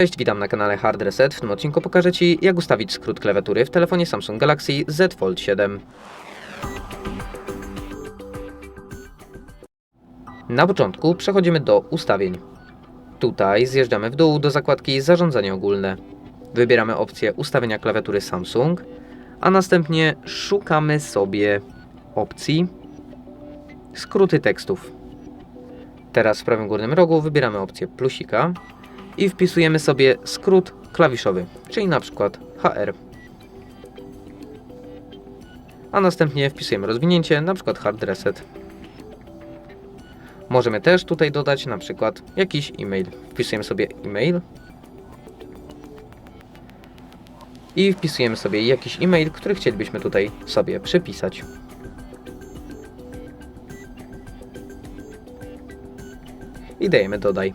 Cześć, witam na kanale Hard Reset. W tym odcinku pokażę Ci, jak ustawić skrót klawiatury w telefonie Samsung Galaxy Z Fold 7. Na początku przechodzimy do ustawień. Tutaj zjeżdżamy w dół do zakładki Zarządzanie ogólne. Wybieramy opcję ustawienia klawiatury Samsung, a następnie szukamy sobie opcji skróty tekstów. Teraz w prawym górnym rogu wybieramy opcję plusika i wpisujemy sobie skrót klawiszowy, czyli na przykład HR. A następnie wpisujemy rozwinięcie, na przykład hard reset. Możemy też tutaj dodać na przykład jakiś e-mail. Wpisujemy sobie e-mail i wpisujemy sobie jakiś e-mail, który chcielibyśmy tutaj sobie przypisać. I dajemy dodaj.